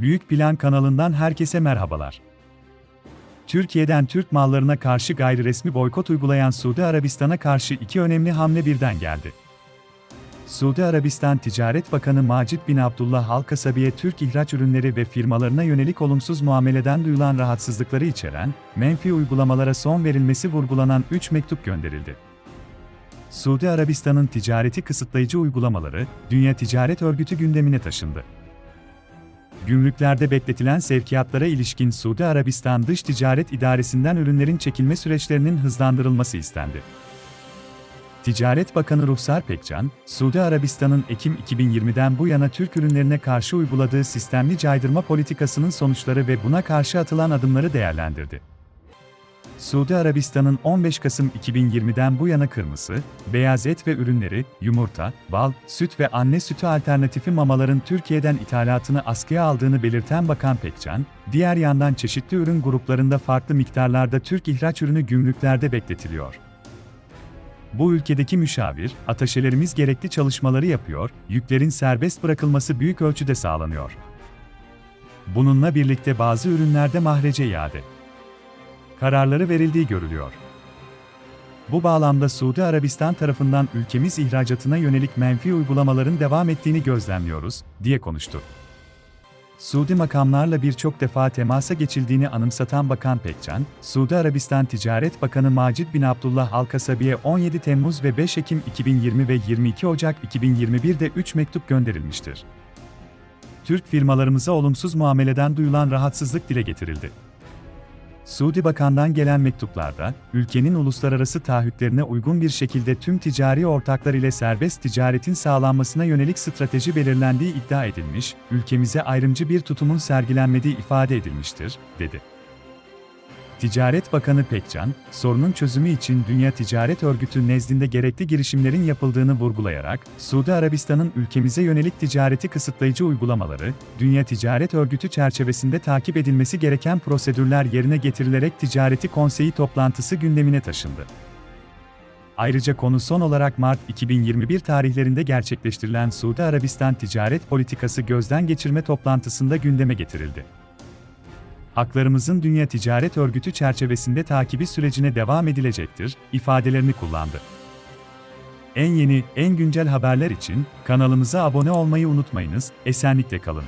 Büyük Plan kanalından herkese merhabalar. Türkiye'den Türk mallarına karşı gayriresmi boykot uygulayan Suudi Arabistan'a karşı iki önemli hamle birden geldi. Suudi Arabistan Ticaret Bakanı Macit bin Abdullah Al Kasabi'ye Türk ihraç ürünleri ve firmalarına yönelik olumsuz muameleden duyulan rahatsızlıkları içeren, menfi uygulamalara son verilmesi vurgulanan 3 mektup gönderildi. Suudi Arabistan'ın ticareti kısıtlayıcı uygulamaları, Dünya Ticaret Örgütü gündemine taşındı. Gümrüklerde bekletilen sevkiyatlara ilişkin Suudi Arabistan Dış Ticaret İdaresi'nden ürünlerin çekilme süreçlerinin hızlandırılması istendi. Ticaret Bakanı Ruhsar Pekcan, Suudi Arabistan'ın Ekim 2020'den bu yana Türk ürünlerine karşı uyguladığı sistemli caydırma politikasının sonuçları ve buna karşı atılan adımları değerlendirdi. Suudi Arabistan'ın 15 Kasım 2020'den bu yana kırmızı, beyaz et ve ürünleri, yumurta, bal, süt ve anne sütü alternatifi mamaların Türkiye'den ithalatını askıya aldığını belirten Bakan Pekcan, diğer yandan çeşitli ürün gruplarında farklı miktarlarda Türk ihraç ürünü gümrüklerde bekletiliyor. Bu ülkedeki müşavir, ataşelerimiz gerekli çalışmaları yapıyor, yüklerin serbest bırakılması büyük ölçüde sağlanıyor. Bununla birlikte bazı ürünlerde mahrece iade kararları verildiği görülüyor. Bu bağlamda Suudi Arabistan tarafından ülkemiz ihracatına yönelik menfi uygulamaların devam ettiğini gözlemliyoruz, diye konuştu. Suudi makamlarla birçok defa temasa geçildiğini anımsatan Bakan Pekcan, Suudi Arabistan Ticaret Bakanı Macit bin Abdullah Al Kasabi'ye 17 Temmuz ve 5 Ekim 2020 ve 22 Ocak 2021'de 3 mektup gönderilmiştir. Türk firmalarımıza olumsuz muameleden duyulan rahatsızlık dile getirildi. Suudi Bakan'dan gelen mektuplarda, ülkenin uluslararası taahhütlerine uygun bir şekilde tüm ticari ortaklar ile serbest ticaretin sağlanmasına yönelik strateji belirlendiği iddia edilmiş, ülkemize ayrımcı bir tutumun sergilenmediği ifade edilmiştir, dedi. Ticaret Bakanı Pekcan, sorunun çözümü için Dünya Ticaret Örgütü nezdinde gerekli girişimlerin yapıldığını vurgulayarak, Suudi Arabistan'ın ülkemize yönelik ticareti kısıtlayıcı uygulamaları, Dünya Ticaret Örgütü çerçevesinde takip edilmesi gereken prosedürler yerine getirilerek Ticareti Konseyi toplantısı gündemine taşındı. Ayrıca konu son olarak Mart 2021 tarihlerinde gerçekleştirilen Suudi Arabistan Ticaret Politikası gözden geçirme toplantısında gündeme getirildi haklarımızın Dünya Ticaret Örgütü çerçevesinde takibi sürecine devam edilecektir, ifadelerini kullandı. En yeni, en güncel haberler için kanalımıza abone olmayı unutmayınız, esenlikle kalın.